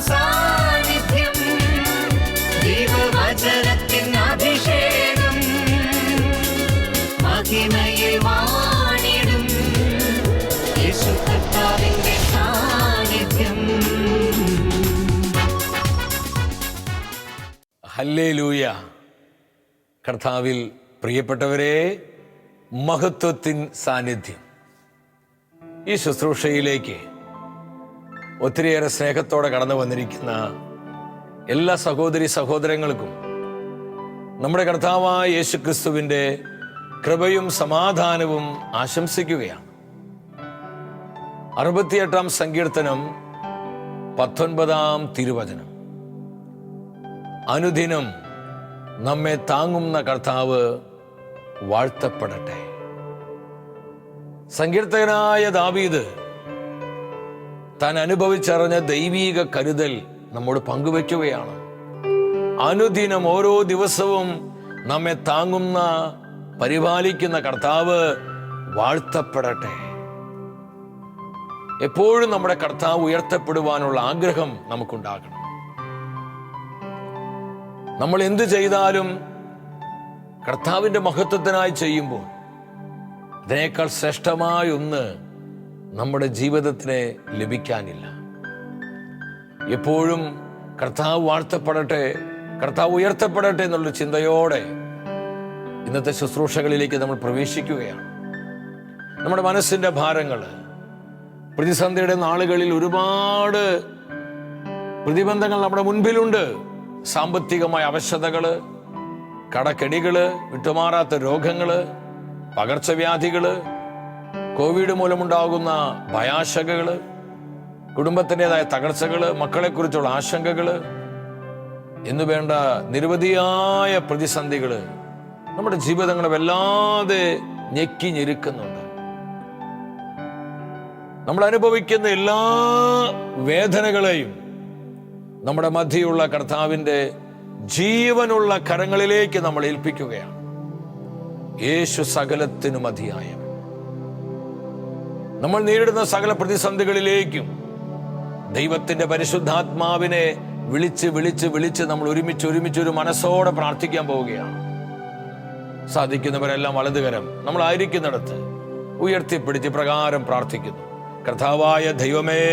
സാന്നിധ്യം അഭിഷേകം. വാണിടും സാന്നിധ്യം. കർത്താവിൽ പ്രിയപ്പെട്ടവരെ മഹത്വത്തിൻ സാന്നിധ്യം. ഈ ശുശ്രൂഷയിലേക്ക് ഒത്തിരിയേറെ സ്നേഹത്തോടെ കടന്നു വന്നിരിക്കുന്ന എല്ലാ സഹോദരി സഹോദരങ്ങൾക്കും നമ്മുടെ കർത്താവായ യേശു ക്രിസ്തുവിന്റെ കൃപയും സമാധാനവും ആശംസിക്കുകയാണ്. അറുപത്തിയെട്ടാം സങ്കീർത്തനം പത്തൊൻപതാം തിരുവചനം. അനുദിനം നമ്മെ താങ്ങുന്ന കർത്താവ് വാഴ്ത്തപ്പെടട്ടെ. സങ്കീർത്തകനായ ദാവീദ് താൻ അനുഭവിച്ചറിഞ്ഞ ദൈവീക കരുതൽ നമ്മോട് പങ്കുവെക്കുകയാണ്. അനുദിനം ഓരോ ദിവസവും നമ്മെ താങ്ങുന്ന പരിപാലിക്കുന്ന കർത്താവ് വാഴ്ത്തപ്പെടട്ടെ. എപ്പോഴും നമ്മുടെ കർത്താവ് ഉയർത്തപ്പെടുവാനുള്ള ആഗ്രഹം നമുക്കുണ്ടാകണം. നമ്മൾ എന്ത് ചെയ്താലും കർത്താവിന്റെ മഹത്വത്തിനായി ചെയ്യുമ്പോൾ അതിനേക്കാൾ ശ്രേഷ്ഠമായ ഒന്ന് നമ്മുടെ ജീവിതത്തിന് ലഭിക്കാനില്ല. എപ്പോഴും കർത്താവ് വാഴ്ത്തപ്പെടട്ടെ കർത്താവ് ഉയർത്തപ്പെടട്ടെ എന്നുള്ള ചിന്തയോടെ ഇന്നത്തെ ശുശ്രൂഷകളിലേക്ക് നമ്മൾ പ്രവേശിക്കുകയാണ്. നമ്മുടെ മനസ്സിന്റെ ഭാരങ്ങൾ പ്രതിസന്ധിയുടെ നാളുകളിൽ ഒരുപാട് പ്രതിബന്ധങ്ങൾ നമ്മുടെ മുൻപിലുണ്ട്. സാമ്പത്തികമായ അവശതകൾ കടക്കെടികൾ വിട്ടുമാറാത്ത രോഗങ്ങൾ പകർച്ചവ്യാധികൾ കോവിഡ് മൂലമുണ്ടാകുന്ന ഭയാശകൾ കുടുംബത്തിന്റെതായ തകർച്ചകൾ മക്കളെക്കുറിച്ചുള്ള ആശങ്കകൾ എന്നു വേണ്ട നിരവധിയായ പ്രതിസന്ധികൾ നമ്മുടെ ജീവിതങ്ങളെ വല്ലാതെ ഞെക്കി ഞെരുക്കുന്നുണ്ട്. നമ്മൾ അനുഭവിക്കുന്ന എല്ലാ വേദനകളെയും നമ്മുടെ മധ്യയുള്ള കർത്താവിന്റെ ജീവനുള്ള കരങ്ങളിലേക്ക് നമ്മൾ ഏൽപ്പിക്കുകയാണ്. യേശു സകലത്തിനു മതിയായവൻ. നമ്മൾ നേരിടുന്ന സകല പ്രതിസന്ധികളിലേക്കും ദൈവത്തിന്റെ പരിശുദ്ധാത്മാവിനെ വിളിച്ച് വിളിച്ച് വിളിച്ച് നമ്മൾ ഒരുമിച്ച് ഒരുമിച്ച് ഒരു മനസ്സോടെ പ്രാർത്ഥിക്കാൻ പോവുകയാണ്. സാധിക്കുന്നവരെല്ലാം വലതുകരം. നമ്മൾ ആയിരിക്കുന്നിടത്ത് ഉയർത്തിപ്പിടിച്ച് പ്രകാരം പ്രാർത്ഥിക്കുന്നു. കർത്താവായ ദൈവമേ.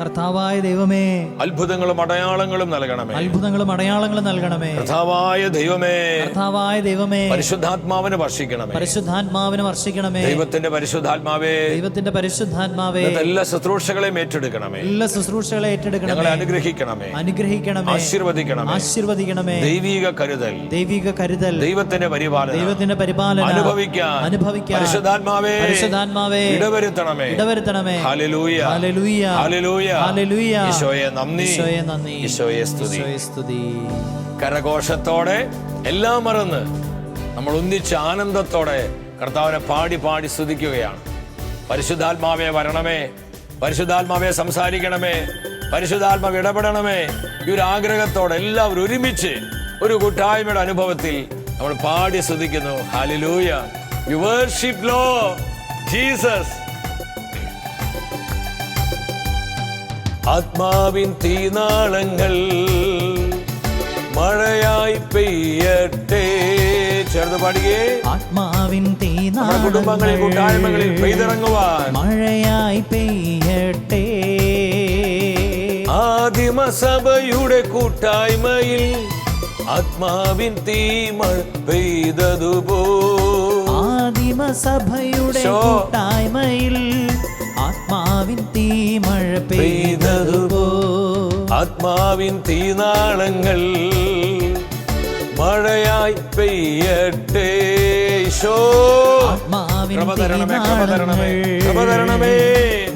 കർത്താവായ ദൈവമേ. അത്ഭുതങ്ങളും അടയാളങ്ങളും നൽകണമേ. അത്ഭുതങ്ങളും അടയാളങ്ങളും നൽകണമേ. കർത്താവായ ദൈവമേ. കർത്താവായ ദൈവമേ. പരിശുദ്ധാത്മാവിനെ വർഷിക്കണമേ. പരിശുദ്ധാത്മാവിനെ വർഷിക്കണമേ. ദൈവത്തിന്റെ പരിശുദ്ധാത്മാവേ. ദൈവത്തിന്റെ പരിശുദ്ധാത്മാവേ. എല്ലാ ശുശ്രൂഷകളെയും ഏറ്റെടുക്കണമേ. എല്ലാ ശുശ്രൂഷകളെ ഞങ്ങളെ ഏറ്റെടുക്കണമേ അനുഗ്രഹിക്കണമേ. അനുഗ്രഹിക്കണമേ. ആശീർവദിക്കണമേ. ആശീർവദിക്കണമേ. ദൈവിക കരുതൽ. ദൈവിക കരുതൽ. ദൈവത്തിന്റെ പരിപാലനം. ദൈവത്തിന്റെ പരിപാലന. അനുഭവിക്കാൻ. അനുഭവിക്കാൻ. പരിശുദ്ധാത്മാവേ. പരിശുദ്ധാത്മാവേ. ഇടവരുത്തണമേ. ഇടവരുത്തണമേ. നന്ദി. ഈശോയെ നന്ദി. ഈശോയെ സ്തുതി. സ്തുതി. കരഘോഷത്തോടെ എല്ലാം മറന്ന് നമ്മൾ ഒന്നിച്ച് ആനന്ദത്തോടെ കർത്താവിനെ പാടി പാടി സ്തുതിക്കുകയാണ്. പരിശുദ്ധാത്മാവെ വരണമേ. പരിശുദ്ധാത്മാവെ സംസാരിക്കണമേ. പരിശുദ്ധാത്മാവ് ഇടപെടണമേ. ഈ ഒരു ആഗ്രഹത്തോടെ എല്ലാവരും ഒരുമിച്ച് ഒരു കൂട്ടായ്മയുടെ അനുഭവത്തിൽ നമ്മൾ പാടി സ്തുതിക്കുന്നു. Hallelujah you worship Lord Jesus ആത്മാവിൻ തീനാളങ്ങൾ മഴയായി പെയ്യട്ടെ. ചേർന്ന് പാടുകേ ആത്മാവിൻ നമ്മുടെ കുടുംബങ്ങളിൽ കൂട്ടായ്മകളിൽ തീനാളങ്ങൾ പെയ്തിറങ്ങുവാൻ. മഴയായി പെയ്യട്ടെ. ആദിമസഭയുടെ കൂട്ടായ്മയിൽ ആത്മാവിൻ തീമഴ പെയ്തതുപോ. ആദിമസഭയുടെ. കൂട്ടായ്മയിൽ ആത്മാവിൻ തീ മഴ പെയ്തതുപോ. ആത്മാവിൻ തീനാളങ്ങൾ മഴയായി പെയ്യട്ടെ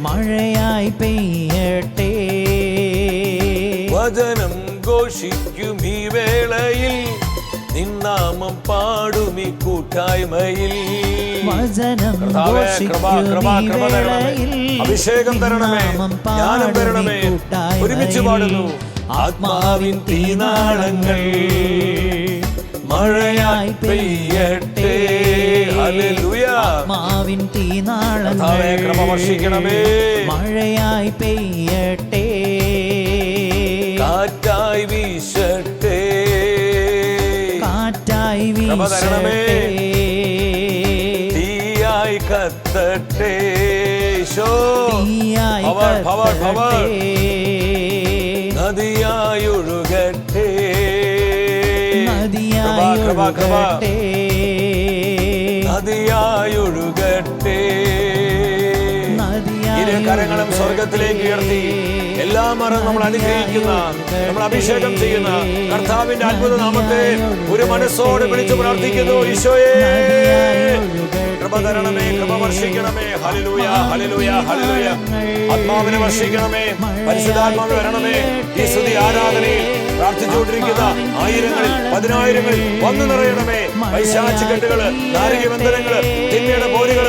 മഴയായി പെയ്യട്ടെ. വചനം ഘോഷിക്കും ഈ വേളയിൽ നിന്നാമം പാടും ഈ കൂട്ടായ്മയിൽ. അഭിഷേകം തരണമേ. ജ്ഞാനം തരണമേ. ഒരുമിച്ച് പാടുന്നു. ആത്മാവിൻ തീനാളങ്ങൾ മഴയായി പെയ്യട്ടെ. ആത്മാവിൻ തീനാളങ്ങൾ. മഴയായി പെയ്യട്ടെ. കാറ്റായി വീശട്ടെ. കൃപ തരണമേ. തീയായി കത്തട്ടെ power, power. കത്തട്ടെ. നദിയായി ഒഴുകട്ടെ കൃപ, കൃപ. നദിയായി ഒഴുകട്ടെ ഇരു കരങ്ങളും സ്വർഗത്തിലേക്ക് ഉയർത്തി. എല്ലാ മരം നമ്മൾ അനുഗ്രഹിക്കുന്ന നമ്മൾ അഭിഷേകം ചെയ്യുന്ന കർത്താവിന്റെ അത്ഭുത നാമത്തെ ഒരു മനസ്സോട് വിളിച്ചു പ്രാർത്ഥിക്കുന്നു. ഈശോയെ കൃപ തരണമേ കൃപ വർഷിക്കണമേ. ഹലിലൂയ ആത്മാവിനെ വർഷിക്കണമേ. പരിശുദ്ധാത്മാവ് വരണമേ. ഈ സ്തുതി ആരാധനയിൽ പ്രാർത്ഥിച്ചുകൊണ്ടിരിക്കുന്ന ആയിരങ്ങളിൽ പതിനായിരങ്ങളിൽ വന്നു നിറയണമേ. പൈശാചിക്കെട്ടുകൾ നാരിക ബന്ധനങ്ങൾ തിന്മയുടെ പോലുകൾ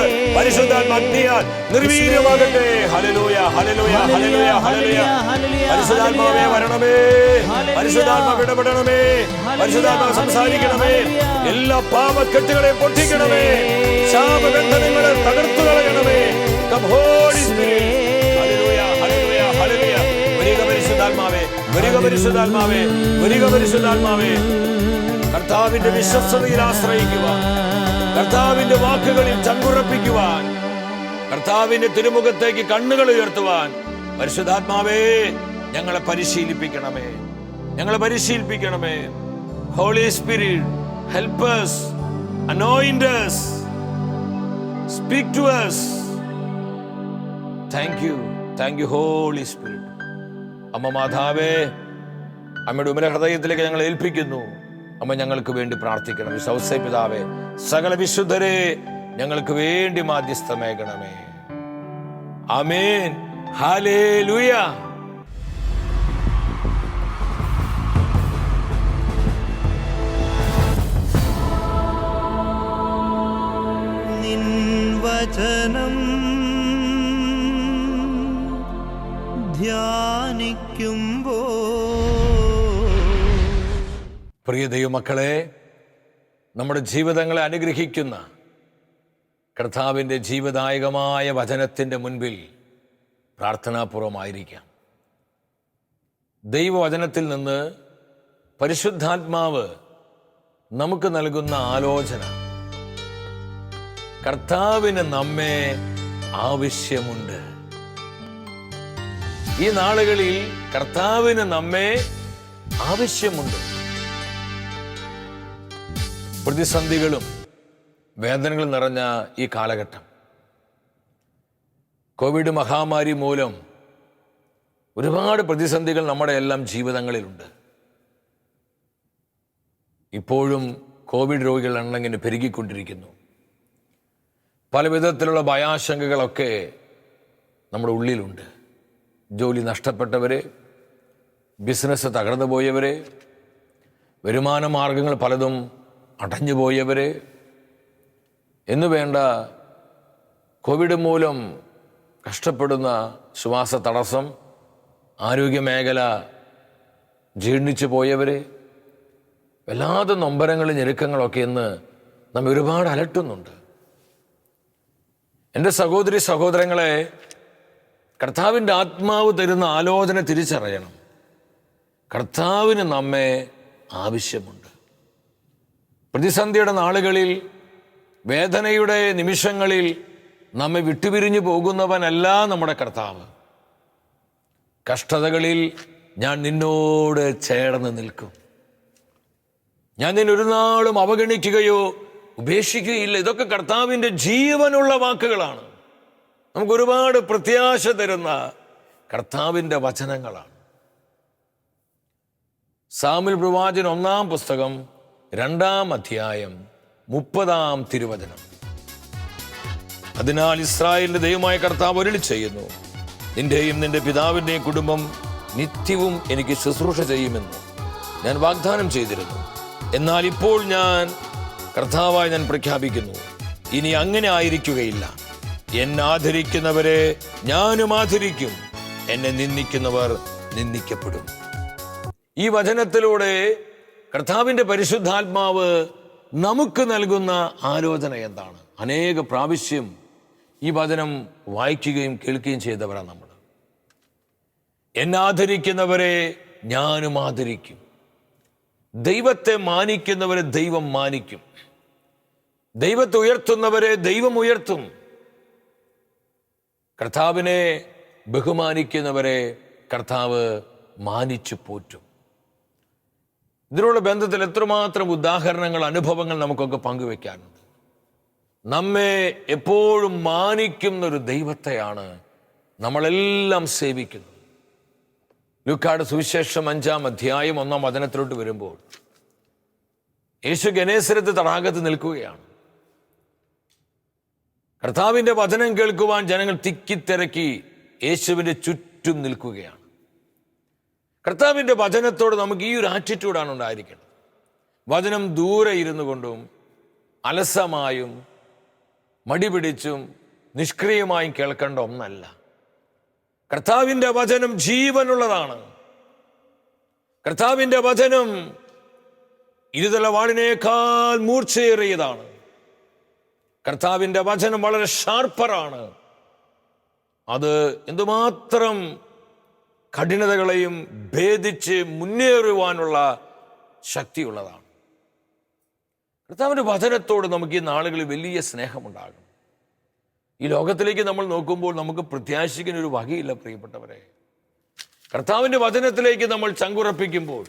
ഭക്തിയാൽ നിർവീര്യമാകട്ടെ. ഹലലൂയ ഹലലൂയ ഹലലൂയ ഹലലൂയ പരിശുദ്ധാത്മാവേ വരണമേ. പരിശുദ്ധാത്മാവ് ഇടപെടണമേ. പരിശുദ്ധാത്മാവ് സംസാരിക്കണമേ. എല്ലാ പാപക്കെട്ടുകളെയും പൊട്ടിക്കണമേ. ശാപബന്ധനങ്ങളെ തകർത്തു കളയണമേ. Come, Holy hallelujah hallelujah hallelujah. പരിശുദ്ധാത്മാവേ വരിക പരിശുദ്ധാത്മാവേ വരിക പരിശുദ്ധാത്മാവേ കർത്താവിന്റെ വിശ്വസ്തതയിൽ ആശ്രയിക്കുക കർത്താവിന്റെ വാക്കുകളിൽ ചങ്കുറപ്പിക്കുവാൻ കർത്താവിന്റെ തിരുമുഖത്തേക്ക് കണ്ണുകൾ ഉയർത്തുവാൻ പരിശുദ്ധാത്മാവേ ഞങ്ങളെ പരിശീലിപ്പിക്കണമേ. ഞങ്ങളെ പരിശീലിപ്പിക്കണമേ. Holy spirit helpers anointers speak to thank you thank you holy spirit അമ്മ മാതാവേ അമ്മയുടെ ഉമര ഹൃദയത്തിലേക്ക് ഞങ്ങൾ ഏൽപ്പിക്കുന്നു. അമ്മ ഞങ്ങൾക്ക് വേണ്ടി പ്രാർത്ഥിക്കണം. സൗസൈ പിതാവേ സകല വിശുദ്ധരെ ഞങ്ങൾക്ക് വേണ്ടി മാധ്യസ്ഥമേകണമേ. ആമേൻ. ഹാലേ നിൻ വചനം ധ്യാനിക്കുമ്പോ പ്രിയ ദൈവമക്കളെ നമ്മുടെ ജീവിതങ്ങളെ അനുഗ്രഹിക്കുന്ന കർത്താവിന്റെ ജീവദായകമായ വചനത്തിന്റെ മുൻപിൽ പ്രാർത്ഥനാപൂർവമായിരിക്കാം. ദൈവവചനത്തിൽ നിന്ന് പരിശുദ്ധാത്മാവ് നമുക്ക് നൽകുന്ന ആലോചന കർത്താവിന് നമ്മെ ആവശ്യമുണ്ട്. ഈ നാളുകളിൽ കർത്താവിന് നമ്മെ ആവശ്യമുണ്ട്. പ്രതിസന്ധികളും വേദനകളും നിറഞ്ഞ ഈ കാലഘട്ടം. കോവിഡ് മഹാമാരി മൂലം ഒരുപാട് പ്രതിസന്ധികൾ നമ്മുടെ എല്ലാം ജീവിതങ്ങളിലുണ്ട്. ഇപ്പോഴും കോവിഡ് രോഗികൾ എണ്ണം പെരുകിക്കൊണ്ടിരിക്കുന്നു. പല വിധത്തിലുള്ള ഭയാശങ്കകളൊക്കെ നമ്മുടെ ഉള്ളിലുണ്ട്. ജോലി നഷ്ടപ്പെട്ടവരെ ബിസിനസ് തകർന്നു പോയവരെ വരുമാന മാർഗങ്ങൾ പലതും അടഞ്ഞു പോയവരെ എന്നു വേണ്ട കോവിഡ് മൂലം കഷ്ടപ്പെടുന്ന ശ്വാസ തടസ്സം ആരോഗ്യമേഖല ജീർണിച്ചു പോയവരെ വല്ലാതെ നൊമ്പരങ്ങളും ഞെരുക്കങ്ങളൊക്കെ ഇന്ന് നമ്മെ ഒരുപാട് അലട്ടുന്നുണ്ട്. എന്റെ സഹോദരി സഹോദരങ്ങളെ കർത്താവിന്റെ ആത്മാവ് തരുന്ന ആലോചന തിരിച്ചറിയണം. കർത്താവിന് നമ്മെ ആവശ്യമുണ്ട്. പ്രതിസന്ധിയുടെ നാളുകളിൽ വേദനയുടെ നിമിഷങ്ങളിൽ നമ്മെ വിട്ടുപിരിഞ്ഞു പോകുന്നവനല്ല നമ്മുടെ കർത്താവ്. കഷ്ടതകളിൽ ഞാൻ നിന്നോട് ചേർന്ന് നിൽക്കും. ഞാൻ നിന്നൊരു നാളും അവഗണിക്കുകയോ ഉപേക്ഷിക്കുകയില്ല. ഇതൊക്കെ കർത്താവിന്റെ ജീവനുള്ള വാക്കുകളാണ്. നമുക്ക് ഒരുപാട് പ്രത്യാശ തരുന്ന കർത്താവിന്റെ വചനങ്ങളാണ്. സാമിൽ പ്രവാചൻ ഒന്നാം പുസ്തകം രണ്ടാം അധ്യായം മുപ്പതാം തിരുവചനം. അതിനാൽ ഇസ്രായേലിന്റെ ദൈവമായ കർത്താവ് ഒരളി ചെയ്യുന്നു നിന്റെയും നിന്റെ പിതാവിന്റെയും കുടുംബം നിത്യവും എനിക്ക് ശുശ്രൂഷ ചെയ്യുമെന്ന് ഞാൻ വാഗ്ദാനം ചെയ്തിരുന്നു. എന്നാൽ ഇപ്പോൾ ഞാൻ കർത്താവായി ഞാൻ പ്രഖ്യാപിക്കുന്നു. ഇനി അങ്ങനെ ആയിരിക്കുകയില്ല. എന്നെ ആദരിക്കുന്നവരെ ഞാനും ആദരിക്കും. എന്നെ നിന്ദിക്കുന്നവർ നിന്ദിക്കപ്പെടും. ഈ വചനത്തിലൂടെ കർത്താവിന്റെ പരിശുദ്ധാത്മാവ് നമുക്ക് നൽകുന്ന ആലോചന എന്താണ്? അനേക പ്രാവശ്യം ഈ വചനം വായിക്കുകയും കേൾക്കുകയും ചെയ്തവരാണ് നമ്മൾ. എന്നെ ആദരിക്കുന്നവരെ ഞാനും ആദരിക്കും. ദൈവത്തെ മാനിക്കുന്നവരെ ദൈവം മാനിക്കും. ദൈവത്തെ ഉയർത്തുന്നവരെ ദൈവം ഉയർത്തും. കർത്താവിനെ ബഹുമാനിക്കുന്നവരെ കർത്താവ് മാനിച്ചു പോറ്റും. ഇതിനുള്ള ബന്ധത്തിൽ എത്രമാത്രം ഉദാഹരണങ്ങൾ അനുഭവങ്ങൾ നമുക്കൊക്കെ പങ്കുവെക്കാനുണ്ട്. നമ്മെ എപ്പോഴും മാനിക്കുന്ന ഒരു ദൈവത്തെയാണ് നമ്മളെല്ലാം സേവിക്കുന്നത്. ലുക്കാട് സുവിശേഷം അഞ്ചാം അധ്യായം ഒന്നാം വചനത്തിലോട്ട് വരുമ്പോൾ യേശു ഗണേശ്വരത്ത് തടാകത്ത് നിൽക്കുകയാണ്. കർത്താവിന്റെ വചനം കേൾക്കുവാൻ ജനങ്ങൾ തിക്കിത്തിരക്കി യേശുവിന്റെ ചുറ്റും നിൽക്കുകയാണ്. കർത്താവിന്റെ വചനത്തോട് നമുക്ക് ഈ ഒരു ആറ്റിറ്റ്യൂഡാണ് ഉണ്ടായിരിക്കേണ്ടത്. വചനം ദൂരെ ഇരുന്നു കൊണ്ടും അലസമായും മടിപിടിച്ചും നിഷ്ക്രിയമായും കേൾക്കേണ്ട ഒന്നല്ല. കർത്താവിന്റെ വചനം ജീവനുള്ളതാണ്. കർത്താവിന്റെ വചനം ഇരുതല വാളിനേക്കാൾ മൂർച്ചയേറിയതാണ്. കർത്താവിന്റെ വചനം വളരെ ഷാർപ്പറാണ്. അത് എന്തുമാത്രം കഠിനതകളെയും ഭേദിച്ച് മുന്നേറുവാനുള്ള ശക്തിയുള്ളതാണ്. കർത്താവിന്റെ വചനത്തോട് നമുക്ക് ഈ നാളുകളിൽ വലിയ സ്നേഹമുണ്ടാകും. ഈ ലോകത്തിലേക്ക് നമ്മൾ നോക്കുമ്പോൾ നമുക്ക് പ്രത്യാശിക്കുന്ന ഒരു വകയില്ല പ്രിയപ്പെട്ടവരെ. കർത്താവിന്റെ വചനത്തിലേക്ക് നമ്മൾ ചങ്കുറപ്പിക്കുമ്പോൾ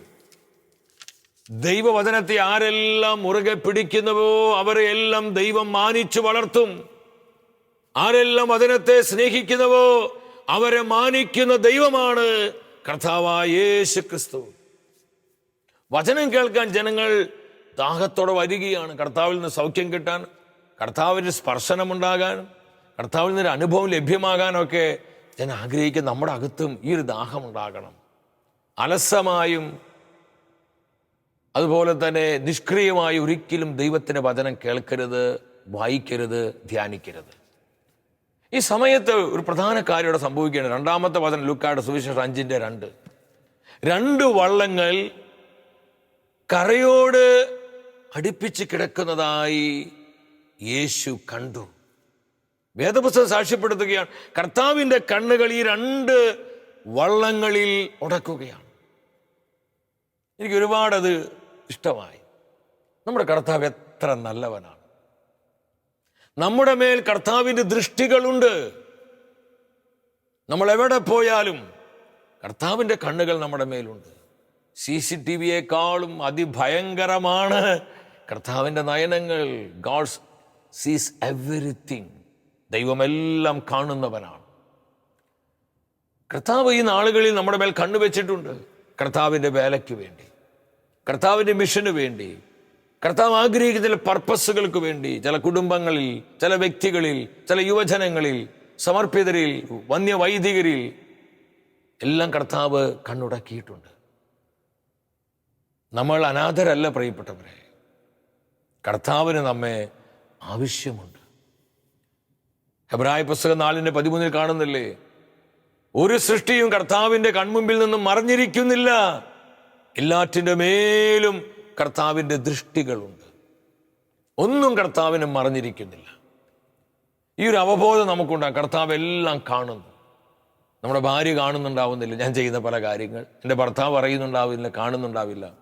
ദൈവവചനത്തെ ആരെല്ലാം മുറുകെ പിടിക്കുന്നുവോ അവരെ എല്ലാം ദൈവം മാനിച്ചു വളർത്തും. ആരെല്ലാം വചനത്തെ സ്നേഹിക്കുന്നുവോ അവരെ മാനിക്കുന്ന ദൈവമാണ് കർത്താവായ ക്രിസ്തു വചനം കേൾക്കാൻ ജനങ്ങൾ ദാഹത്തോടെ വരികയാണ്. കർത്താവിൽ നിന്ന് സൗഖ്യം കിട്ടാൻ കർത്താവിന്റെ സ്പർശനമുണ്ടാകാൻ കർത്താവിൽ നിന്നൊരു അനുഭവം ലഭ്യമാകാനൊക്കെ ഞാൻ ആഗ്രഹിക്കുന്ന നമ്മുടെ അകത്തും ഈ ഒരു ദാഹമുണ്ടാകണം. അലസമായും അതുപോലെ തന്നെ നിഷ്ക്രിയമായി ഒരിക്കലും ദൈവത്തിന്റെ വചനം കേൾക്കരുത് വായിക്കരുത് ധ്യാനിക്കരുത്. ഈ സമയത്ത് ഒരു പ്രധാന കാര്യം ഇവിടെ സംഭവിക്കുകയാണ്. രണ്ടാമത്തെ വചനം ലുക്കായുടെ സുവിശേഷം അഞ്ചിന്റെ രണ്ട്. രണ്ട് വള്ളങ്ങൾ കരയോട് അടുപ്പിച്ച് കിടക്കുന്നതായി യേശു കണ്ടു. വേദപുസ്തകം സാക്ഷ്യപ്പെടുത്തുകയാണ്. കർത്താവിന്റെ കണ്ണുകൾ ഈ രണ്ട് വള്ളങ്ങളിൽ ഉടക്കുകയാണ്. എനിക്ക് ഒരുപാട് അത് ഇഷ്ടമായി. നമ്മുടെ കർത്താവ് എത്ര നല്ലവനാണ്. നമ്മുടെ മേൽ കർത്താവിന്റെ ദൃഷ്ടികളുണ്ട്. നമ്മൾ എവിടെ പോയാലും കർത്താവിന്റെ കണ്ണുകൾ നമ്മുടെ മേലുണ്ട്. സി സി ടി വിയേക്കാളും അതിഭയങ്കരമാണ് കർത്താവിന്റെ നയനങ്ങൾ. ഗാഡ്സ് സീസ് എവറിത്തിങ് ദൈവമെല്ലാം കാണുന്നവനാണ്. കർത്താവ് ഈ നാളുകളിൽ നമ്മുടെ മേൽ കണ്ണുവെച്ചിട്ടുണ്ട്. കർത്താവിന്റെ വേലയ്ക്ക് വേണ്ടി. കർത്താവിന്റെ മിഷന് വേണ്ടി കർത്താവ് ആഗ്രഹിക്കുന്ന ചില പർപ്പസുകൾക്ക് വേണ്ടി ചില കുടുംബങ്ങളിൽ ചില വ്യക്തികളിൽ ചില യുവജനങ്ങളിൽ സമർപ്പിതരിൽ വന്യവൈദികരിൽ എല്ലാം കർത്താവ് കണ്ണുടക്കിയിട്ടുണ്ട്. നമ്മൾ അനാഥരല്ല പ്രിയപ്പെട്ടവരെ. കർത്താവിന് നമ്മെ ആവശ്യമുണ്ട്. ഹെബ്രായ പുസ്തകം നാലിന്റെ പതിമൂന്നിൽ കാണുന്നില്ലേ? ഒരു സൃഷ്ടിയും കർത്താവിന്റെ കൺമുമ്പിൽ നിന്നും മറഞ്ഞിരിക്കുന്നില്ല. എല്ലാറ്റിന്റെ മേലും കർത്താവിന്റെ ദൃഷ്ടികളുണ്ട്. ഒന്നും കർത്താവിനെ മറിഞ്ഞിരിക്കുന്നില്ല. ഈ ഒരു അവബോധം നമുക്കുണ്ടാകും കർത്താവ് എല്ലാം കാണുന്നു. നമ്മുടെ ഭാര്യ കാണുന്നുണ്ടാവുന്നില്ല. ഞാൻ ചെയ്യുന്ന പല കാര്യങ്ങൾ. എന്റെ ഭർത്താവ് അറിയുന്നുണ്ടാവില്ല കാണുന്നുണ്ടാവില്ല.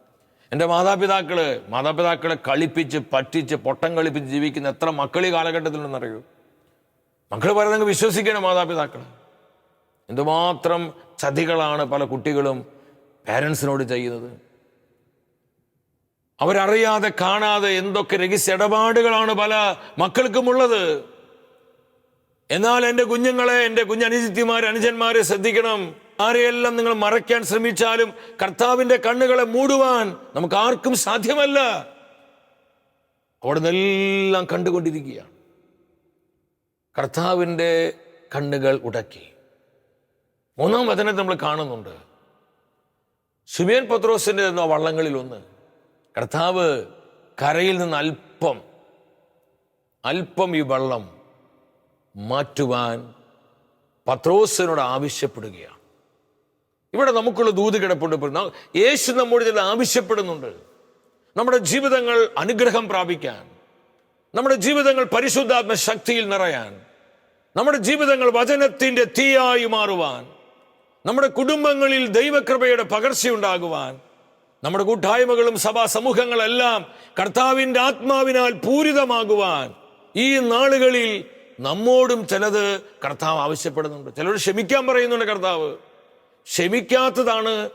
എന്റെ മാതാപിതാക്കൾ മാതാപിതാക്കളെ കളിപ്പിച്ച് പറ്റിച്ച് പൊട്ടം കളിപ്പിച്ച് ജീവിക്കുന്ന എത്ര മക്കൾ ഈ കാലഘട്ടത്തിലുണ്ടെന്നറിയൂ? മക്കൾ പറയുന്നെങ്കിൽ വിശ്വസിക്കണം മാതാപിതാക്കൾ എന്തുമാത്രം ചതികളാണ് പല കുട്ടികളും പാരൻസിനോട് ചെയ്യുന്നത്? അവരറിയാതെ കാണാതെ എന്തൊക്കെ രഹസ്യ ഇടപാടുകളാണ് പല മക്കൾക്കുമുള്ളത്? എന്നാൽ എന്റെ കുഞ്ഞുങ്ങളെ എന്റെ കുഞ്ഞനുജിത്യമാരെ അനുജന്മാരെ ശ്രദ്ധിക്കണം. ആരെയെല്ലാം നിങ്ങൾ മറയ്ക്കാൻ ശ്രമിച്ചാലും കർത്താവിന്റെ കണ്ണുകളെ മൂടുവാൻ നമുക്ക് ആർക്കും സാധ്യമല്ല. അവിടെ നിന്നെല്ലാം കണ്ടുകൊണ്ടിരിക്കുകയാണ്. കർത്താവിന്റെ കണ്ണുകൾ ഉടക്കി. മൂന്നാം വചനത്തെ നമ്മൾ കാണുന്നുണ്ട്. ഷിമിയൻ പത്രോസിന്റെ തന്നോ വള്ളങ്ങളിൽ ഒന്ന് കർത്താവ് കരയിൽ നിന്ന് അല്പം അല്പം ഈ വള്ളം മാറ്റുവാൻ പത്രോസിനോട് ആവശ്യപ്പെടുകയാണ്. ഇവിടെ നമുക്കുള്ള ദൂത് കിടപ്പുണ്ട്. യേശു നമ്മോട് ചില ആവശ്യപ്പെടുന്നുണ്ട്. നമ്മുടെ ജീവിതങ്ങൾ അനുഗ്രഹം പ്രാപിക്കാൻ നമ്മുടെ ജീവിതങ്ങൾ പരിശുദ്ധാത്മ ശക്തിയിൽ നിറയാൻ നമ്മുടെ ജീവിതങ്ങൾ വചനത്തിന്റെ തീയായി മാറുവാൻ നമ്മുടെ കുടുംബങ്ങളിൽ ദൈവകൃപയുടെ പകർച്ചയുണ്ടാകുവാൻ നമ്മുടെ കൂട്ടായ്മകളും സഭാ സമൂഹങ്ങളെല്ലാം കർത്താവിന്റെ ആത്മാവിനാൽ പൂരിതമാകുവാൻ ഈ നാളുകളിൽ നമ്മോടും ചിലത് കർത്താവ് ആവശ്യപ്പെടുന്നുണ്ട്. ചിലരോട് ക്ഷമിക്കാൻ പറയുന്നുണ്ട് കർത്താവ്. ക്ഷമിക്കാത്തതാണ്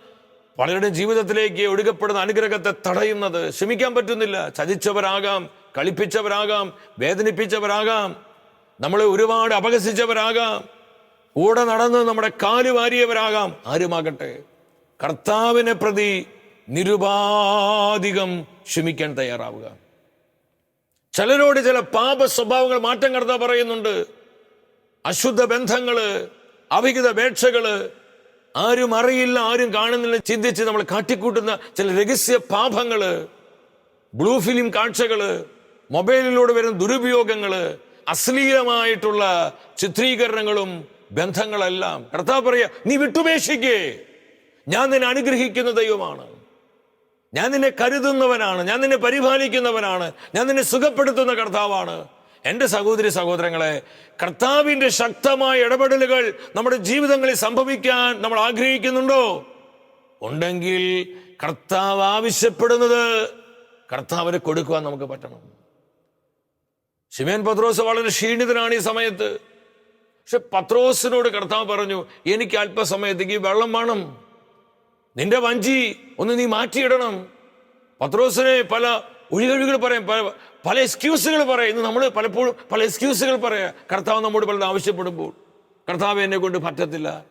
പലരുടെ ജീവിതത്തിലേക്ക് ഒഴുകപ്പെടുന്ന അനുഗ്രഹത്തെ തടയുന്നത്. ക്ഷമിക്കാൻ പറ്റുന്നില്ല. ചതിച്ചവരാകാം കളിപ്പിച്ചവരാകാം വേദനിപ്പിച്ചവരാകാം നമ്മളെ ഒരുപാട് അപഹസിച്ചവരാകാം. കൂടെ നടന്ന് നമ്മുടെ കാൽ വാരിയവരാകാം. ആരുമാകട്ടെ? കർത്താവിനെ പ്രതി നിരുപാധികം ക്ഷമിക്കാൻ തയ്യാറാവുക. ചിലരോട് ചില പാപ സ്വഭാവങ്ങൾ മാറ്റം കർത്താവ് പറയുന്നുണ്ട്. അശുദ്ധ ബന്ധങ്ങൾ അവിഹിത വേക്ഷകൾ ആരും അറിയില്ല ആരും കാണുന്നില്ല ചിന്തിച്ച് നമ്മൾ കാട്ടിക്കൂട്ടുന്ന ചില രഹസ്യ പാപങ്ങൾ ബ്ലൂ ഫിലിം കാഴ്ചകൾ മൊബൈലിലൂടെ വരുന്ന ദുരുപയോഗങ്ങൾ അശ്ലീലമായിട്ടുള്ള ചിത്രീകരണങ്ങളും ബന്ധങ്ങളെല്ലാം. കർത്താവ് പറയാ നീ വിട്ടുപേക്ഷിക്കേ. ഞാൻ നിന്നെ അനുഗ്രഹിക്കുന്ന ദൈവമാണ്. ഞാൻ നിന്നെ കരുതുന്നവനാണ്. ഞാൻ നിന്നെ പരിപാലിക്കുന്നവനാണ്. ഞാൻ നിന്നെ സുഖപ്പെടുത്തുന്ന കർത്താവാണ്. എന്റെ സഹോദരി സഹോദരങ്ങളെ കർത്താവിന്റെ ശക്തമായ ഇടപെടലുകൾ നമ്മുടെ ജീവിതങ്ങളിൽ സംഭവിക്കാൻ നമ്മൾ ആഗ്രഹിക്കുന്നുണ്ടോ? ഉണ്ടെങ്കിൽ കർത്താവ് ആവശ്യപ്പെടുന്നത് കർത്താവിന് കൊടുക്കുവാൻ നമുക്ക് പറ്റണം. ഷിമേൻ പത്രോസ് വളരെ ക്ഷീണിതനാണ് ഈ സമയത്ത്. പക്ഷെ പത്രോസിനോട് കർത്താവ് പറഞ്ഞു എനിക്ക് അല്പസമയത്തേക്ക് വെള്ളം വേണം. നിന്റെ വഞ്ചി ഒന്ന് നീ മാറ്റിയിടണം. പത്രോസിനെ പല ഒഴികഴിവുകൾ പറയും പല പല എക്സ്ക്യൂസുകൾ പറയും. ഇന്ന് നമ്മൾ പലപ്പോഴും പല എക്സ്ക്യൂസുകൾ പറയാം. കർത്താവ് നമ്മോട് പലത് ആവശ്യപ്പെടുമ്പോൾ. കർത്താവ് എന്നെ കൊണ്ട് പറ്റത്തില്ല.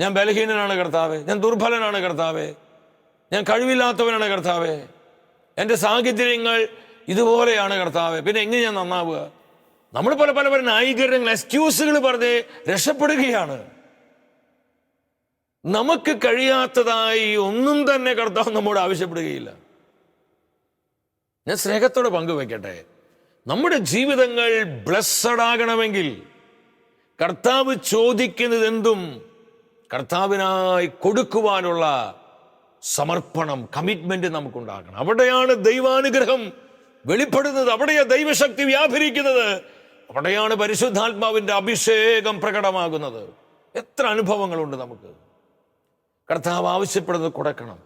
ഞാൻ ബലഹീനനാണ് കർത്താവ്. ഞാൻ ദുർബലനാണ് കർത്താവ്. ഞാൻ കഴിവില്ലാത്തവനാണ് കർത്താവ്. എന്റെ സാഹചര്യങ്ങൾ ഇതുപോലെയാണ് കർത്താവ്. പിന്നെ എങ്ങനെ ഞാൻ നന്നാവുക? നമ്മൾ പല പല പല ന്യായീകരണങ്ങൾ എക്സ്ക്യൂസുകൾ പറഞ്ഞ് രക്ഷപ്പെടുകയാണ്. നമുക്ക് കഴിയാത്തതായി ഒന്നും തന്നെ കർത്താവ് നമ്മോട് ആവശ്യപ്പെടുകയില്ല. ഞാൻ സ്നേഹത്തോടെ പങ്കുവെക്കട്ടെ നമ്മുടെ ജീവിതങ്ങൾ ബ്ലസ്സഡ് ആകണമെങ്കിൽ കർത്താവ് ചോദിക്കുന്നത് എന്തും കർത്താവിനായി കൊടുക്കുവാനുള്ള സമർപ്പണം കമ്മിറ്റ്മെന്റ് നമുക്കുണ്ടാകണം. അവിടെയാണ് ദൈവാനുഗ്രഹം വെളിപ്പെടുന്നത്. അവിടെയാണ് ദൈവശക്തി വ്യാപരിക്കുന്നത്. അവിടെയാണ് പരിശുദ്ധാത്മാവിന്റെ അഭിഷേകം പ്രകടമാകുന്നത്. എത്ര അനുഭവങ്ങളുണ്ട് നമുക്ക്. കർത്താവ് ആവശ്യപ്പെടുന്നത് കൊടുക്കണം.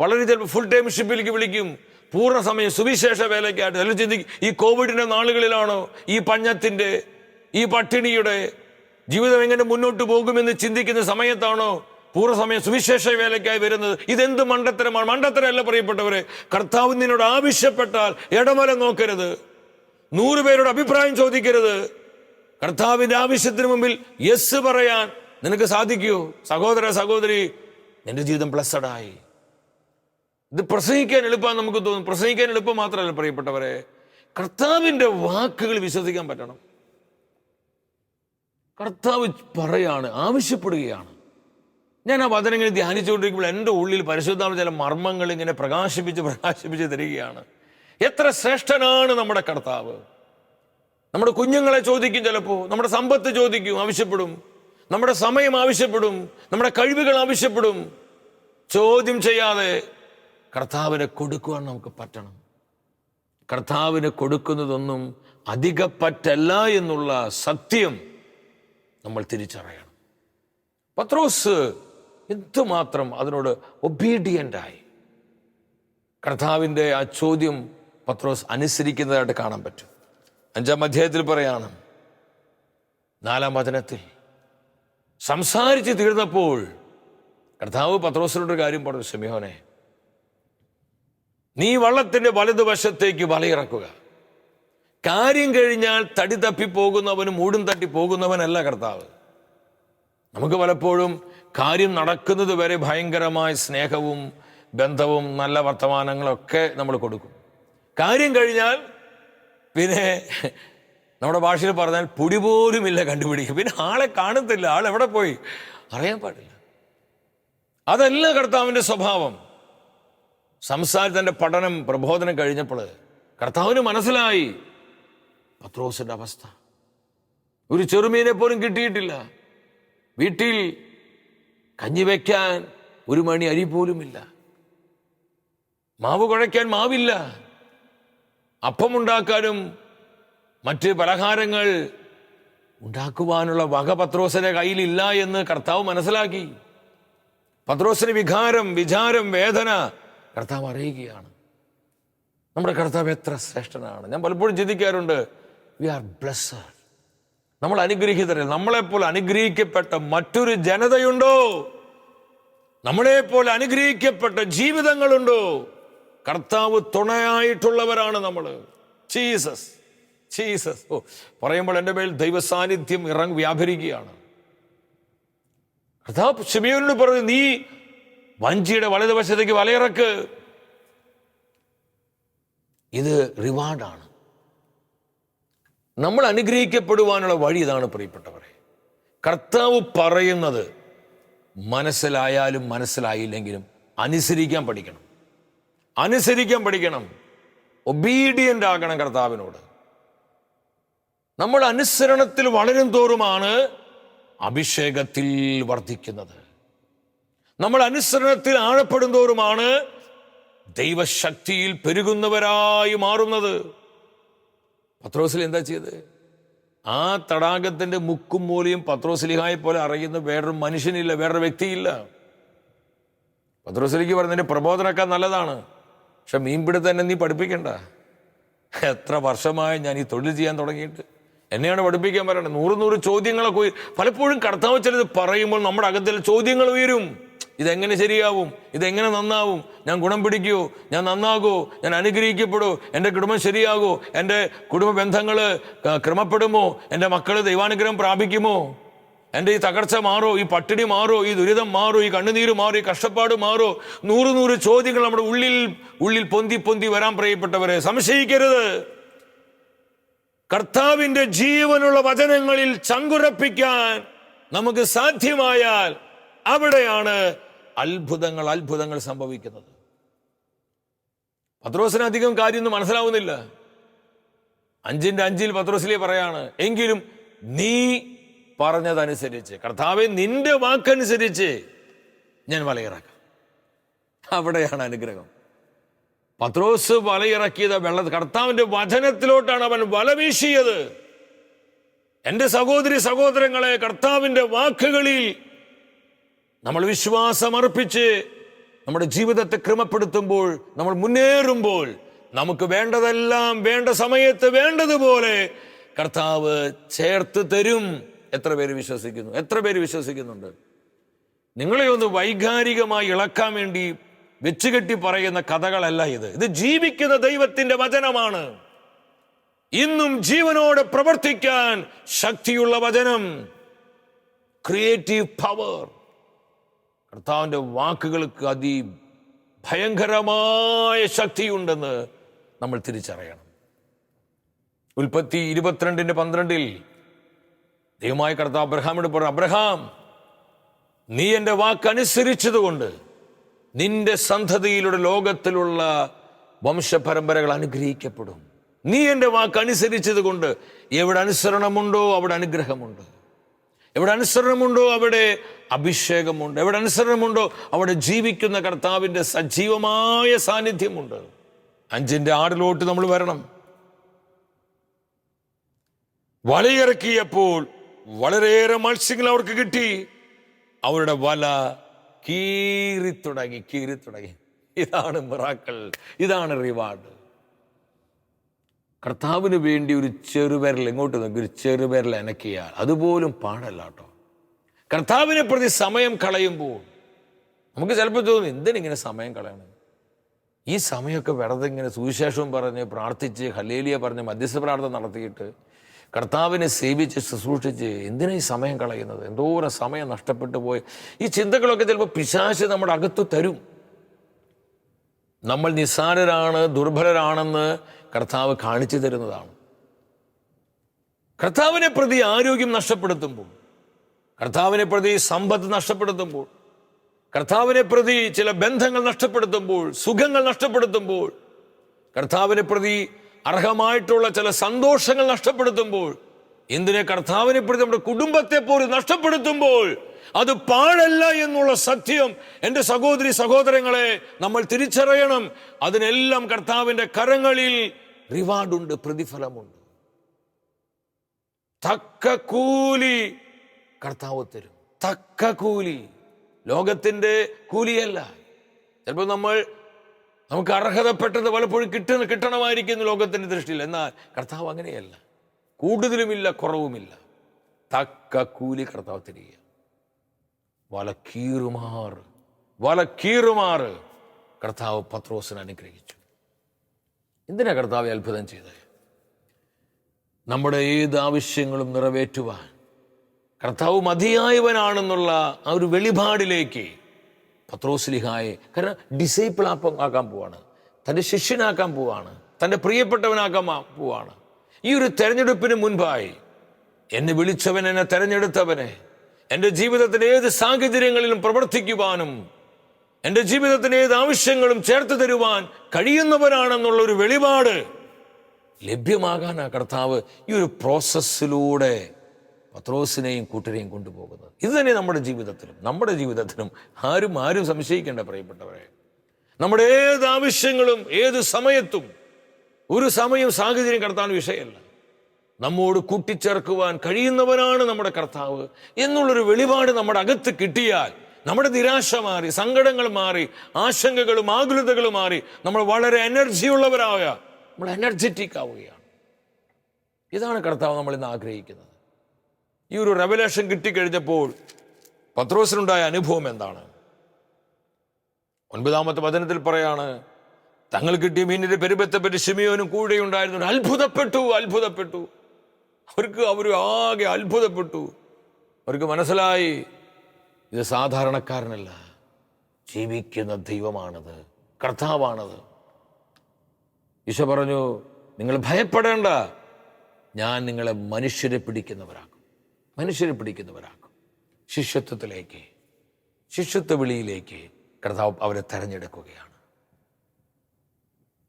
വളരെ ചിലപ്പോൾ ഫുൾ ടൈം ഷിപ്പിലേക്ക് വിളിക്കും. പൂർണ സമയം സുവിശേഷ വേലയ്ക്കായിട്ട്. അല്ലെങ്കിൽ ചിന്തിക്കും ഈ കോവിഡിന്റെ നാളുകളിലാണോ ഈ പഞ്ഞത്തിന്റെ ഈ പട്ടിണിയുടെ ജീവിതം എങ്ങനെ മുന്നോട്ട് പോകുമെന്ന് ചിന്തിക്കുന്ന സമയത്താണോ പൂർണസമയം സുവിശേഷ വേലയ്ക്കായി വരുന്നത്? ഇതെന്ത് മണ്ടത്തരമാണ്? മണ്ടത്തരമല്ല പ്രിയപ്പെട്ടവരെ കർത്താവ് നിന്നോട് ആവശ്യപ്പെട്ടാൽ ഇടമല നോക്കരുത്. നൂറ് പേരുടെ അഭിപ്രായം ചോദിക്കരുത്. കർത്താവിന്റെ ആവശ്യത്തിന് മുമ്പിൽ യെസ് പറയാൻ നിനക്ക് സാധിക്കൂ. സഹോദര സഹോദരി എന്റെ ജീവിതം പ്ലസ്സഡായി ഇത് പ്രസംഗിക്കാൻ എളുപ്പം നമുക്ക് തോന്നും. പ്രസംഗിക്കാൻ എളുപ്പം മാത്രമല്ല പ്രിയപ്പെട്ടവരെ. കർത്താവിന്റെ വാക്കുകൾ വിശ്വസിക്കാൻ പറ്റണം. കർത്താവ് പറയാണ് ആവശ്യപ്പെടുകയാണ്. ഞാൻ ആ വചനങ്ങൾ ധ്യാനിച്ചുകൊണ്ടിരിക്കുമ്പോൾ എന്റെ ഉള്ളിൽ പരിശുദ്ധാത്മ ചില മർമ്മങ്ങൾ ഇങ്ങനെ പ്രകാശിപ്പിച്ച് പ്രകാശിപ്പിച്ച് തരികയാണ്. എത്ര ശ്രേഷ്ഠനാണ് നമ്മുടെ കർത്താവ്? നമ്മുടെ കുഞ്ഞുങ്ങളെ ചോദിക്കും ചിലപ്പോൾ നമ്മുടെ സമ്പത്ത് ചോദിക്കും ആവശ്യപ്പെടും. നമ്മുടെ സമയം ആവശ്യപ്പെടും നമ്മുടെ കഴിവുകൾ ആവശ്യപ്പെടും. ചോദ്യം ചെയ്യാതെ കർത്താവിനെ കൊടുക്കുവാൻ നമുക്ക് പറ്റണം. കർത്താവിന് കൊടുക്കുന്നതൊന്നും അധികപ്പറ്റല്ല എന്നുള്ള സത്യം നമ്മൾ തിരിച്ചറിയണം. പത്രോസ് എന്തുമാത്രം അതിനോട് ഒബീഡിയന്റായി കർത്താവിന്റെ ആ ചോദ്യം പത്രോസ് അനുസരിക്കുന്നതായിട്ട് കാണാൻ പറ്റും. അഞ്ചാം അധ്യായത്തിൽ പറയാണ് നാലാം വചനത്തിൽ സംസാരിച്ച് തീർന്നപ്പോൾ കർത്താവ് പത്രോസിനോട് ഒരു കാര്യം പറഞ്ഞു സെമിയോനെ നീ വള്ളത്തിന്റെ വലതുവശത്തേക്ക് വലയിറക്കുക. കാര്യം കഴിഞ്ഞാൽ തടി തപ്പി പോകുന്നവനും മൂടും തട്ടി പോകുന്നവനല്ല കർത്താവ്. നമുക്ക് പലപ്പോഴും കാര്യം നടക്കുന്നത് വരെ ഭയങ്കരമായ സ്നേഹവും ബന്ധവും നല്ല വർത്തമാനങ്ങളൊക്കെ നമ്മൾ കൊടുക്കും. കാര്യം കഴിഞ്ഞാൽ പിന്നെ നമ്മുടെ ഭാഷയിൽ പറഞ്ഞാൽ പൊടി പോലുമില്ല കണ്ടുപിടിക്കും പിന്നെ ആളെ കാണത്തില്ല. ആൾ എവിടെ പോയി? അറിയാൻ പാടില്ല. അതല്ല കർത്താവിന്റെ സ്വഭാവം. സംസാരത്തിന്റെ പഠനം പ്രബോധനം കഴിഞ്ഞപ്പോൾ കർത്താവിന് മനസ്സിലായി. പത്രോസിന്റെ അവസ്ഥ. ഒരു ചെറുമീനെ പോലും കിട്ടിയിട്ടില്ല. വീട്ടിൽ കഞ്ഞി വയ്ക്കാൻ ഒരു മണി അരി പോലുമില്ല. മാവ് കുഴയ്ക്കാൻ മാവില്ല. അപ്പമുണ്ടാക്കാനും മറ്റ് പലഹാരങ്ങൾ ഉണ്ടാക്കുവാനുള്ള വക പത്രോസിന്റെ കയ്യിലില്ല എന്ന് കർത്താവ് മനസ്സിലാക്കി. പത്രോസിന് വികാരം വിചാരം വേദന കർത്താവ് അറിയുകയാണ് നമ്മുടെ കർത്താവ് എത്ര ശ്രേഷ്ഠനാണ്. ഞാൻ പലപ്പോഴും ചിന്തിക്കാറുണ്ട് വി ആർ ബ്ലസ് നമ്മൾ അനുഗ്രഹീതരല്ല. നമ്മളെപ്പോലെ അനുഗ്രഹിക്കപ്പെട്ട മറ്റൊരു ജനതയുണ്ടോ? നമ്മളെപ്പോലെ അനുഗ്രഹിക്കപ്പെട്ട ജീവിതങ്ങളുണ്ടോ? കർത്താവ് തുണയായിട്ടുള്ളവരാണ് നമ്മൾ ജീസസ് ജീസസ്. ഓ പറയുമ്പോൾ എന്റെ മേൽ ദൈവസാന്നിധ്യം ഇറങ്ങി വ്യാപരിക്കുകയാണ്. കർത്താവ് ഷിമിയോനോട് പറഞ്ഞു നീ വഞ്ചിയുടെ വലതുവശത്തേക്ക് വലയിറക്ക്. ഇത് റിവാർഡാണ്. നമ്മൾ അനുഗ്രഹിക്കപ്പെടുവാനുള്ള വഴി ഇതാണ് പ്രിയപ്പെട്ടവരെ. കർത്താവ് പറയുന്നത് മനസ്സിലായാലും മനസ്സിലായില്ലെങ്കിലും അനുസരിക്കാൻ പഠിക്കണം. അനുസരിക്കാൻ പഠിക്കണം. ഒബീഡിയന്റ് ആകണം കർത്താവിനോട്. നമ്മൾ അനുസരണത്തിൽ വളരും തോറുമാണ് അഭിഷേകത്തിൽ വർദ്ധിക്കുന്നത്. നമ്മൾ അനുസരണത്തിൽ ആഴപ്പെടും തോറുമാണ് ദൈവശക്തിയിൽ പെരുകുന്നവരായി മാറുന്നത്. പത്രോസിൽ എന്താ ചെയ്ത് ആ തടാകത്തിന്റെ മുക്കും മൂലയും പത്രോസ്ലിഹായെ പോലെ അറിയുന്ന വേറൊരു മനുഷ്യനില്ല വേറൊരു വ്യക്തിയില്ല. പത്രോസിലിക്ക് പറഞ്ഞതിന്റെ പ്രബോധനമൊക്കെ നല്ലതാണ്. പക്ഷെ മീൻപിടുത്തം തന്നെ നീ പഠിപ്പിക്കണ്ട. എത്ര വർഷമായി ഞാൻ ഈ തൊഴിൽ ചെയ്യാൻ തുടങ്ങിയിട്ട്. എന്നെയാണ് പഠിപ്പിക്കാൻ പറയണത്. നൂറ് നൂറ് ചോദ്യങ്ങളൊക്കെ പലപ്പോഴും കർത്താവ് ചിലത് പറയുമ്പോൾ നമ്മുടെ അകത്തിൽ ചോദ്യങ്ങൾ ഉയരും. ഇതെങ്ങനെ ശരിയാവും? ഇതെങ്ങനെ നന്നാവും? ഞാൻ ഗുണം പിടിക്കുമോ ഞാൻ നന്നാകുമോ ഞാൻ അനുഗ്രഹിക്കപ്പെടുമോ എന്റെ കുടുംബം ശരിയാകുമോ എന്റെ കുടുംബ ബന്ധങ്ങൾ ക്രമപ്പെടുമോ? എന്റെ മക്കൾ ദൈവാനുഗ്രഹം പ്രാപിക്കുമോ? എന്റെ ഈ തകർച്ച മാറോ? ഈ പട്ടിണി മാറോ? ഈ ദുരിതം മാറോ? ഈ കണ്ണുനീര് മാറോ? ഈ കഷ്ടപ്പാട് മാറോ? നൂറ് നൂറ് ചോദ്യങ്ങൾ നമ്മുടെ ഉള്ളിൽ ഉള്ളിൽ പൊന്തി പൊന്തി വരാൻ പ്രിയപ്പെട്ടവരെ സംശയിക്കരുത്. കർത്താവിന്റെ ജീവനുള്ള വചനങ്ങളിൽ ചങ്കുറപ്പിക്കാൻ നമുക്ക് സാധ്യമായാൽ അവിടെയാണ് അത്ഭുതങ്ങൾ അത്ഭുതങ്ങൾ സംഭവിക്കുന്നത്. പത്രോസിന് അധികം കാര്യമൊന്നും മനസ്സിലാവുന്നില്ല. അഞ്ചിന്റെ അഞ്ചിൽ പത്രോസിലേ പറയാണ് എങ്കിലും നീ പറഞ്ഞതനുസരിച്ച് കർത്താവെ നിന്റെ വാക്കനുസരിച്ച് ഞാൻ വലയിറക്കാം. അവിടെയാണ് അനുഗ്രഹം. പത്രോസ് വലയിറക്കിയത് വെള്ള കർത്താവിന്റെ വചനത്തിലോട്ടാണ് അവൻ വല വീശിയത്. എന്റെ സഹോദരി സഹോദരങ്ങളെ കർത്താവിന്റെ വാക്കുകളിൽ നമ്മൾ വിശ്വാസമർപ്പിച്ച് നമ്മുടെ ജീവിതത്തെ ക്രമപ്പെടുത്തുമ്പോൾ നമ്മൾ മുന്നേറുമ്പോൾ നമുക്ക് വേണ്ടതെല്ലാം വേണ്ട സമയത്ത് വേണ്ടതുപോലെ കർത്താവ് ചേർത്ത് തരും. എത്ര പേര് വിശ്വസിക്കുന്നു? എത്ര പേര് വിശ്വസിക്കുന്നുണ്ട്? നിങ്ങളെ ഒന്ന് വൈകാരികമായി ഇളക്കാൻ വേണ്ടി വെച്ചുകെട്ടി പറയുന്ന കഥകളല്ല ഇത്. ഇത് ജീവിക്കുന്ന ദൈവത്തിന്റെ വചനമാണ്. ഇന്നും ജീവനോടെ പ്രവർത്തിക്കാൻ ശക്തിയുള്ള വചനം. ക്രിയേറ്റീവ് പവർ കർത്താവിന്റെ വാക്കുകൾക്ക് അതി ഭയങ്കരമായ ശക്തിയുണ്ടെന്ന് നമ്മൾ തിരിച്ചറിയണം. ഉൽപ്പത്തി ഇരുപത്തിരണ്ടിന്റെ പന്ത്രണ്ടിൽ ദൈവമായ കർത്താവ് അബ്രഹാമിനോട് പറഞ്ഞു അബ്രഹാം നീ എന്റെ വാക്കനുസരിച്ചതുകൊണ്ട് നിന്റെ സന്തതിയിലൂടെ ലോകത്തിലുള്ള വംശപരമ്പരകൾ അനുഗ്രഹിക്കപ്പെടും. നീ എന്റെ വാക്കനുസരിച്ചത് കൊണ്ട് എവിടെ അനുസരണമുണ്ടോ അവിടെ അനുഗ്രഹമുണ്ട്. എവിടെ അനുസരണമുണ്ടോ അവിടെ അഭിഷേകമുണ്ട്. എവിടെ അനുസരണമുണ്ടോ അവിടെ ജീവിക്കുന്ന കർത്താവിന്റെ സജീവമായ സാന്നിധ്യമുണ്ട്. അഞ്ചിന്റെ ആടിലോട്ട് നമ്മൾ വരണം. വലയിറക്കിയപ്പോൾ വളരെയേറെ മത്സ്യങ്ങൾ അവർക്ക് കിട്ടി. അവരുടെ വല കീറി തുടങ്ങി കീറി തുടങ്ങി. ഇതാണ് മിറാക്കൾ ഇതാണ് റിവാർഡ്. കർത്താവിന് വേണ്ടി ഒരു ചെറുപേരൽ എങ്ങോട്ട് നോക്കി ഒരു ചെറുപേരൽ അനക്കിയാൽ അതുപോലും പാടല്ല കേട്ടോ. കർത്താവിനെ പ്രതി സമയം കളയുമ്പോൾ നമുക്ക് ചിലപ്പോൾ തോന്നും എന്തിനിങ്ങനെ സമയം കളയണം? ഈ സമയമൊക്കെ വെറുതെ ഇങ്ങനെ സുവിശേഷവും പറഞ്ഞ് പ്രാർത്ഥിച്ച് ഹലേലിയ പറഞ്ഞ് മധ്യസ്ഥ പ്രാർത്ഥന നടത്തിയിട്ട് കർത്താവിനെ സേവിച്ച് ശുശ്രൂഷിച്ച് എന്തിനാ ഈ സമയം കളയുന്നത്? എന്തോരം സമയം നഷ്ടപ്പെട്ടു പോയി. ഈ ചിന്തകളൊക്കെ ചിലപ്പോൾ പിശാശ് നമ്മുടെ അകത്ത് തരും. നമ്മൾ നിസ്സാരരാണ് ദുർബലരാണെന്ന് കർത്താവ് കാണിച്ചു തരുന്നതാണ്. കർത്താവിനെ പ്രതി ആരോഗ്യം നഷ്ടപ്പെടുത്തുമ്പോൾ കർത്താവിനെ പ്രതി സമ്പത്ത് നഷ്ടപ്പെടുത്തുമ്പോൾ കർത്താവിനെ പ്രതി ചില ബന്ധങ്ങൾ നഷ്ടപ്പെടുത്തുമ്പോൾ സുഖങ്ങൾ നഷ്ടപ്പെടുത്തുമ്പോൾ കർത്താവിനെ പ്രതി അർഹമായിട്ടുള്ള ചില സന്തോഷങ്ങൾ നഷ്ടപ്പെടുത്തുമ്പോൾ എന്തിനെ കർത്താവിനെ പ്രതി നമ്മുടെ കുടുംബത്തെ പോലും നഷ്ടപ്പെടുത്തുമ്പോൾ അത് പാഴല്ല എന്നുള്ള സത്യം എന്റെ സഹോദരി സഹോദരങ്ങളെ നമ്മൾ തിരിച്ചറിയണം. അതിനെല്ലാം കർത്താവിന്റെ കരങ്ങളിൽ റിവാർഡുണ്ട് പ്രതിഫലമുണ്ട്. തക്ക കൂലി കർത്താവ് തരും. തക്ക കൂലി. ലോകത്തിന്റെ കൂലിയല്ല. ചിലപ്പോൾ നമ്മൾ നമുക്ക് അർഹതപ്പെട്ടത് പലപ്പോഴും കിട്ടുന്ന കിട്ടണമായിരിക്കുന്നു ലോകത്തിന്റെ ദൃഷ്ടിയിൽ. എന്നാൽ കർത്താവ് അങ്ങനെയല്ല. കൂടുതലുമില്ല കുറവുമില്ല. തക്ക കൂലി കർത്താവ് തിരികെ. വലക്കീറുമാർ. വലക്കീറുമാർ. കർത്താവ് പത്രോസിനെ അനുഗ്രഹിച്ചു. എന്തിനാ കർത്താവ് അത്ഭുതം ചെയ്തത്? നമ്മുടെ ഏത് ആവശ്യങ്ങളും നിറവേറ്റുവാൻ. കർത്താവ് മതിയായവനാണെന്നുള്ള ആ ഒരു വെളിപാടിലേക്ക് പത്രോസ്ലിഹായെ. കാരണം ഡിസൈപ്പിൾ ആക്കാൻ പോവാണ്. തന്റെ ശിഷ്യനാക്കാൻ പോവാണ്. തന്റെ പ്രിയപ്പെട്ടവനാക്കാൻ പോവാണ്. ഈ ഒരു തെരഞ്ഞെടുപ്പിന് മുൻപായി എന്നെ വിളിച്ചവൻ എന്നെ തെരഞ്ഞെടുത്തവനെ എന്റെ ജീവിതത്തിന്റെ ഏത് സാഹചര്യങ്ങളിലും പ്രവർത്തിക്കുവാനും എന്റെ ജീവിതത്തിന്റെ ഏത് ആവശ്യങ്ങളും ചേർത്ത് തരുവാൻ കഴിയുന്നവനാണെന്നുള്ള ഒരു വെളിപാട് ലഭ്യമാകാൻ ആ കർത്താവ് ഈ ഒരു പ്രോസസ്സിലൂടെ പത്രോസിനെയും കൂട്ടരെയും കൊണ്ടുപോകുന്നത്. ഇത് തന്നെ നമ്മുടെ ജീവിതത്തിലും നമ്മുടെ ജീവിതത്തിലും ആരും ആരും സംശയിക്കേണ്ട പ്രിയപ്പെട്ടവരെ. നമ്മുടെ ഏത് ആവശ്യങ്ങളും ഏത് സമയത്തും ഒരു സമയം സാഹചര്യം കടത്താൻ വിഷയമല്ല. നമ്മോട് കൂട്ടിച്ചേർക്കുവാൻ കഴിയുന്നവനാണ് നമ്മുടെ കർത്താവ് എന്നുള്ളൊരു വെളിപാട് നമ്മുടെ അകത്ത് കിട്ടിയാൽ നമ്മുടെ നിരാശ മാറി സങ്കടങ്ങൾ മാറി ആശങ്കകളും ആകുലതകളും മാറി നമ്മൾ വളരെ എനർജിയുള്ളവരാവുക നമ്മൾ എനർജറ്റിക് ആവുകയാണ്. ഇതാണ് കർത്താവ് നമ്മൾ ഇന്ന് ആഗ്രഹിക്കുന്നത്. ഈ ഒരു റെവലേഷൻ കിട്ടിക്കഴിഞ്ഞപ്പോൾ പത്രോസിനുണ്ടായ അനുഭവം എന്താണ്? ഒൻപതാമത്തെ വചനത്തിൽ പറയാണ് തങ്ങൾ കിട്ടിയ മീനിന്റെ പെരുപത്തെപ്പറ്റി ഷിമിയോനും കൂടെ ഉണ്ടായിരുന്നു അത്ഭുതപ്പെട്ടു അത്ഭുതപ്പെട്ടു. അവർക്ക് അവർ ആകെ അത്ഭുതപ്പെട്ടു. അവർക്ക് മനസ്സിലായി ഇത് സാധാരണക്കാരനല്ല ജീവിക്കുന്ന ദൈവമാണത് കർത്താവാണത്. ഈശോ പറഞ്ഞു നിങ്ങൾ ഭയപ്പെടേണ്ട ഞാൻ നിങ്ങളെ മനുഷ്യരെ പിടിക്കുന്നവരാക്കും. മനുഷ്യരെ പിടിക്കുന്നവരാക്കും. ശിഷ്യത്വത്തിലേക്ക് ശിഷ്യത്വ വിളിയിലേക്ക് കർത്താവ് അവരെ തെരഞ്ഞെടുക്കുകയാണ്.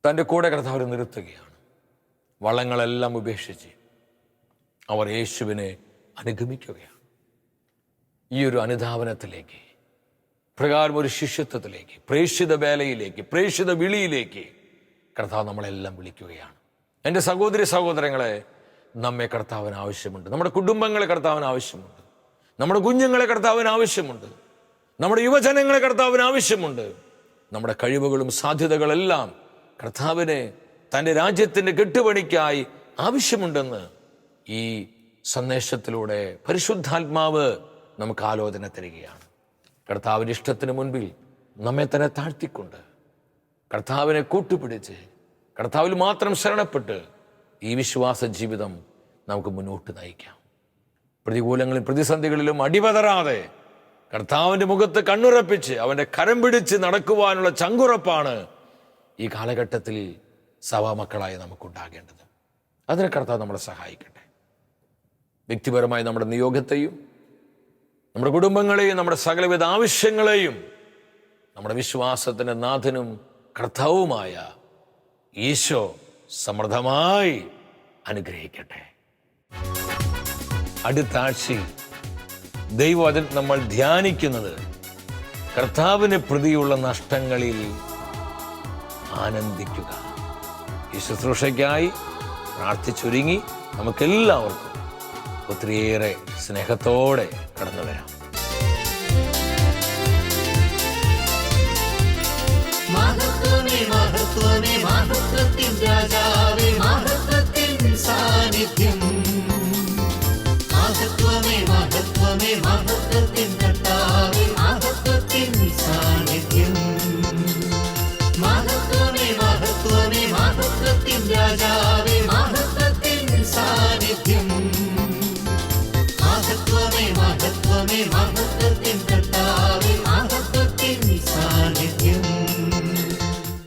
തന്റെ കൂടെ കർത്താവ് അവരെ നിർത്തുകയാണ്. വള്ളങ്ങളെല്ലാം ഉപേക്ഷിച്ച് അവർ യേശുവിനെ അനുഗമിക്കുകയാണ്. ഈ ഒരു അനുധാവനത്തിലേക്ക് പ്രകാരം ഒരു ശിഷ്യത്വത്തിലേക്ക് പ്രേക്ഷിത വേലയിലേക്ക് പ്രേക്ഷിത വിളിയിലേക്ക് കർത്താവ് നമ്മളെല്ലാം വിളിക്കുകയാണ്. എന്റെ സഹോദരി സഹോദരങ്ങളെ നമ്മെ കർത്താവിന് ആവശ്യമുണ്ട്. നമ്മുടെ കുടുംബങ്ങളെ കർത്താവിന് ആവശ്യമുണ്ട്. നമ്മുടെ കുഞ്ഞുങ്ങളെ കർത്താവിന് ആവശ്യമുണ്ട്. നമ്മുടെ യുവജനങ്ങളെ കർത്താവിന് ആവശ്യമുണ്ട്. നമ്മുടെ കഴിവുകളും സാധ്യതകളെല്ലാം കർത്താവിനെ തന്റെ രാജ്യത്തിന്റെ കെട്ടുപണിക്കായി ആവശ്യമുണ്ടെന്ന് ഈ സന്ദേശത്തിലൂടെ പരിശുദ്ധാത്മാവ് നമുക്ക് ആലോചന തരികയാണ്. കർത്താവിന്റെ ഇഷ്ടത്തിന് മുൻപിൽ നമ്മെ തന്നെ താഴ്ത്തിക്കൊണ്ട് കർത്താവിനെ കൂട്ടുപിടിച്ച് കർത്താവിൽ മാത്രം ശരണപ്പെട്ട് ഈ വിശ്വാസ ജീവിതം നമുക്ക് മുന്നോട്ട് നയിക്കാം. പ്രതികൂലങ്ങളിലും പ്രതിസന്ധികളിലും അടിപതറാതെ കർത്താവിന്റെ മുഖത്ത് കണ്ണുറപ്പിച്ച് അവന്റെ കരം പിടിച്ച് നടക്കുവാനുള്ള ചങ്കുറപ്പാണ് ഈ കാലഘട്ടത്തിൽ സഭാമക്കളായി നമുക്കുണ്ടാകേണ്ടത്. അതിന് കർത്താവ് നമ്മളെ സഹായിക്കട്ടെ. വ്യക്തിപരമായി നമ്മുടെ നിയോഗത്തെയും നമ്മുടെ കുടുംബങ്ങളെയും നമ്മുടെ സകലവിധ ആവശ്യങ്ങളെയും നമ്മുടെ വിശ്വാസത്തിന്റെ നാഥനും കർത്താവുമായ ഈശോ സമൃദ്ധമായി അനുഗ്രഹിക്കട്ടെ. അടുത്ത ആഴ്ചയിൽ ദൈവവചനം നമ്മൾ ധ്യാനിക്കുന്നത് കർത്താവിന് പ്രതിയുള്ള നഷ്ടങ്ങളിൽ ആനന്ദിക്കുക. ഈ ശുശ്രൂഷയ്ക്കായി പ്രാർത്ഥിച്ചൊരുങ്ങി നമുക്കെല്ലാവർക്കും ഒത്തിരിയേറെ സ്നേഹത്തോടെ കടന്നു വരാം സാന്നിധ്യം. മഹത്വമേ മഹത്വമേ മഹത്വത്തിൻ